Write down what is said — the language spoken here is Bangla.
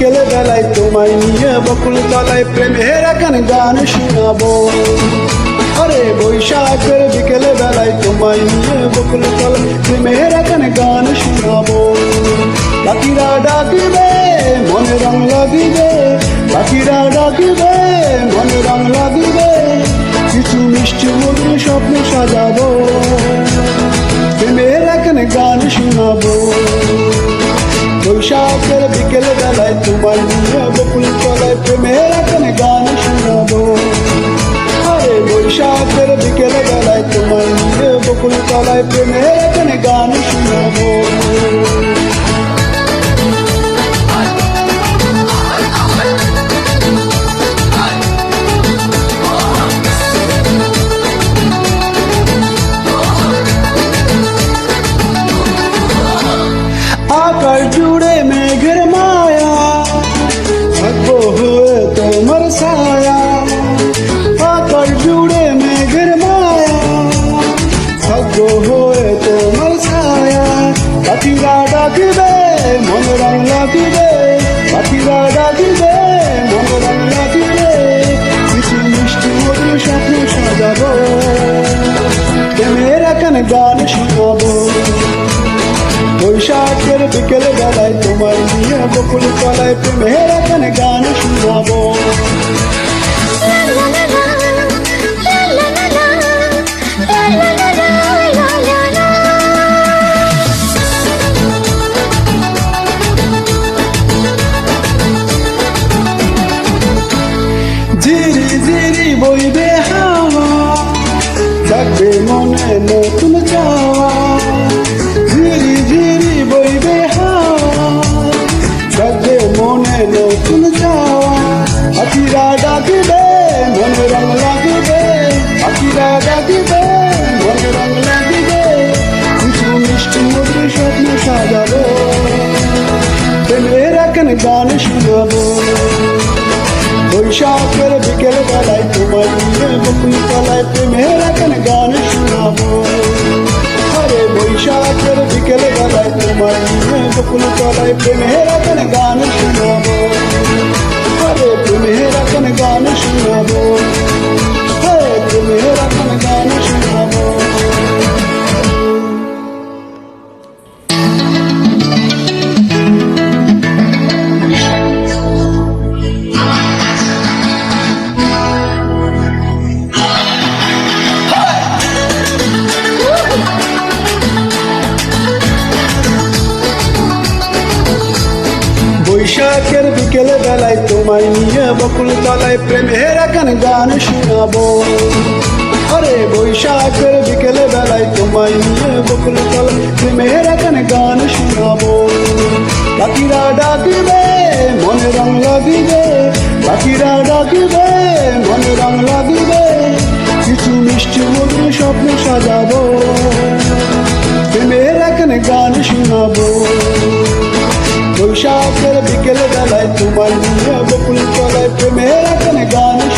বিকেলে বেলায় তোমায় নিয়ে বকুল তলায় প্রেমের এখন গান শোনাবো। আরে বৈশাখের বিকেলে বেলায় তোমায় নিয়ে বকুল তলায় প্রেমের এখন গান শোনাবো। পাখিরা ডাকিবে, মনে রং লাগিবে। পাখিরা ডাকিবে, মনে রং লাগিবে। কিছু মিষ্টি মধুর স্বপ্ন সাজাবো। প্রেমের বকুল তলায় প্রেমের বৈশাখের বিকেল বেলায় তোমার নিয়ে বকুল তলায় প্রেমের এখন গান শোনাবো। বইবে হাওয়া থাকবে মনে নতুন চাওয়া। পাখিরা ডাকিবে, মনে রং লাগিবে। পাখিরা ডাকিবে, মনে রং লাগিবে। কিছু মিষ্টি মধুর স্বপ্ন সাজাবো। প্রেমের এখন গান শোনাবো। বৈশাখের বিকেল বেলায় তোমার নিয়ে বকুল তলায় প্রেমের এখন গান শোনাবো। আরে বৈশাখের বিকেল বেলায় তোমার নিয়ে বকুল তলায় প্রেমের এখন গান বিকেলে বেলায় তোমায় নিয়ে বকুল তলায় প্রেমের এখন গান শোনাবো? আরে বৈশাখের বিকেলে বেলায় তোমায় নিয়ে বকুল তলায় প্রেমের এখন গান শোনাবো? বাকিরা ডাকবে, মনে রং লাগিবে। বাকিরা ডাকবে, মনে রং লাগিবে। কিছু মিষ্টি মধুর স্বপ্ন সাজাবো। প্রেমের এখন গান শোনাবো? Boishakh Minha boca limpa vai primeira que negar, né?